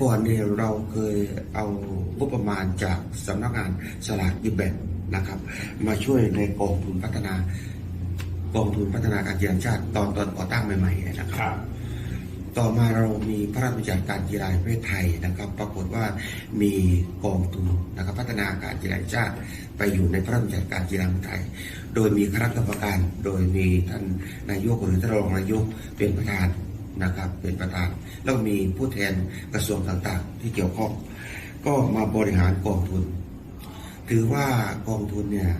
ก่อนเนี่ยเราเคยเอางบประมาณจากสำนักงานสลากกินแบ่งนะครับ มาช่วยในกองทุนพัฒนากองทุนพัฒนาการกีฬาแห่งชาติตอนตอนก่อตั้งใหม่ๆเนี่ยนะครับครับ ต่อมาเรามีพระราชบัญญัติการกีฬาแห่งประเทศไทยนะครับ ปรากฏว่ามีกองทุนนะครับพัฒนาการกีฬาแห่งชาติ ไปอยู่ในพระราชบัญญัติการกีฬาแห่งไทย โดยมีคณะกรรมการ โดยมีท่านนายกหรือท่านรองนายกเป็นประธาน นะครับเป็นประธานแล้วมีผู้แทนกระทรวงต่างๆ ที่เกี่ยวข้อง ก็มาบริหารกองทุน ถือว่ากองทุนเนี่ย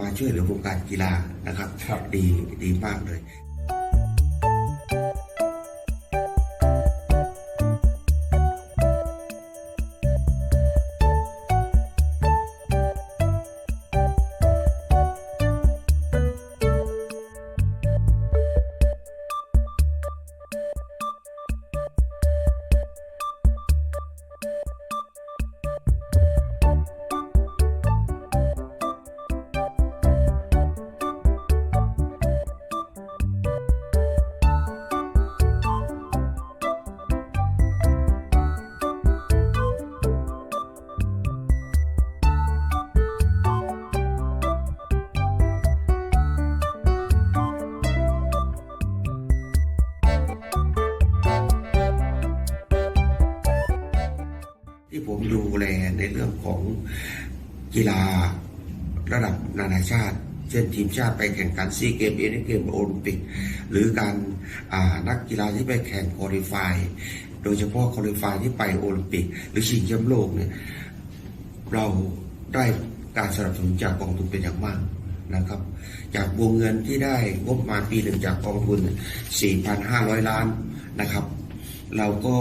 มาช่วยเหลือวงการกีฬานะครับครับดีดีมากเลย ที่ผมดูแลในเรื่องของกีฬาระดับนานาชาติ เช่นทีมชาติไปแข่งขันซีเกมเอเชียเกมโอลิมปิก หรือการนักกีฬาที่ไปแข่งคอลิฟาย โดยเฉพาะคอลิฟายที่ไปโอลิมปิก หรือชิงแชมป์โลกเนี่ยเราได้การสนับสนุนจากกองทุนเป็นอย่างมากนะครับ จากวงเงินที่ได้งบมาปีหนึ่งจากกองทุน 4,500 ล้านนะครับ เราก็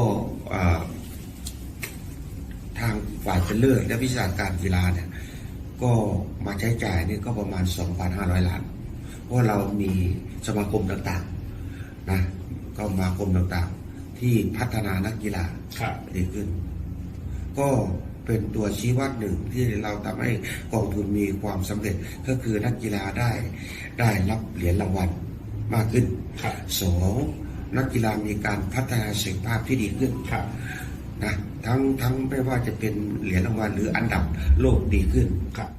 า ทางฝ่ายเป็นเลิศและวิชาการกีฬาเนี่ยก็มาใช้จ่ายนี่ก็ประมาณ 2,500 ล้าน เพราะเรามีสมาคมต่างๆนะก็สมาคมต่างๆ ที่พัฒนานักกีฬาครับดีขึ้น ก็เป็นตัวชี้วัดหนึ่งที่เราทำให้กองทุนมีความสำเร็จก็คือนักกีฬาได้ได้รับเหรียญรางวัลมากขึ้นครับสองนักกีฬามีการพัฒนาศักยภาพที่ดีขึ้นครับ นะทั้งทั้งไม่ว่าจะเป็นเหรียญรางวัลหรืออันดับโลกดีขึ้นครับ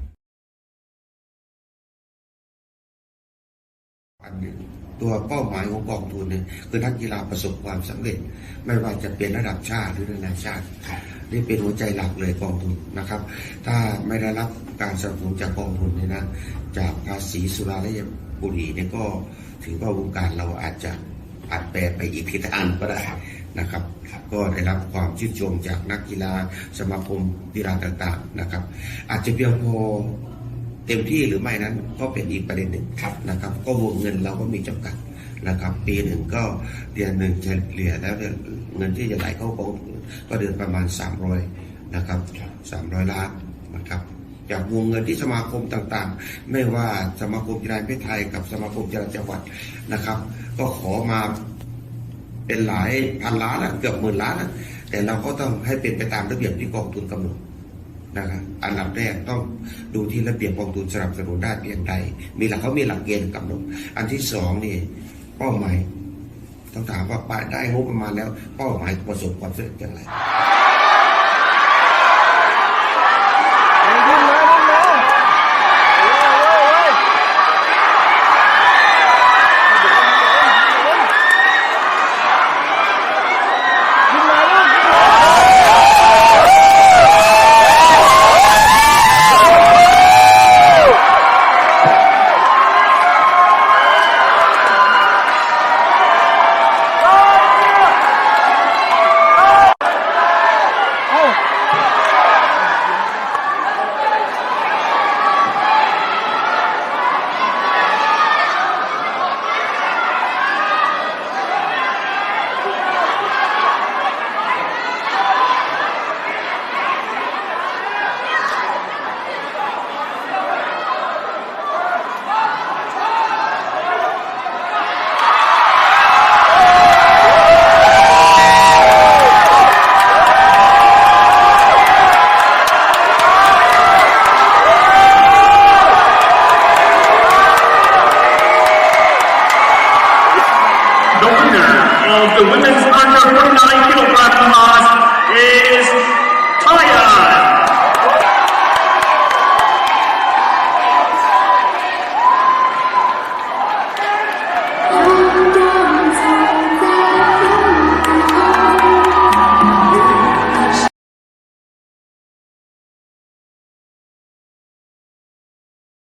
อันหนึ่งตัวเป้าหมายของกองทุนเนี่ยคือนักกีฬาประสบความสำเร็จ ไม่ว่าจะเป็นระดับชาติหรือนานาชาติครับนี่เป็นหัวใจหลักเลยกองทุนนะครับ ถ้าไม่ได้รับการสนับสนุนจากกองทุนเนี่ยนะจากภาษีสุราและยาบุหรี่เนี่ยก็ถือว่าวงการเราอาจจะอาจแปรไปอีกทิศทางก็ได้ นะครับ ก็ได้รับความชื่นชมจากนักกีฬาสมาคมกีฬาต่างๆนะครับ อาจจะเพียงพอเต็มที่หรือไม่นั้นก็เป็นอีกประเด็นหนึ่งครับนะครับ ก็วงเงินเราก็มีจำกัดนะครับ ปีหนึ่งก็เดือนหนึ่งเฉลี่ยแล้วเงินที่จะไหลเข้ากองก็เดือนประมาณ 300นะครับ300 ล้านนะครับจากวงเงินที่สมาคมต่างๆ ไม่ว่าสมาคมกีฬาประเทศไทยกับสมาคมกีฬาจังหวัดนะครับ ก็ขอมา เป็นหลายพันล้านนะเกือบหมื่นล้านนะแต่เราก็ต้องให้เป็นไปตามระเบียบที่กองทุนกำหนดนะครับอันดับแรกต้องดูที่ระเบียบกองทุนสนับสนุนได้เพียงใด มีหลักเขามีหลักเกณฑ์กำหนดอันที่สองนี่เป้าหมายต้องถามว่าปได้งบประมาณแล้วเป้าหมายประสบความสำเร็จอย่างไร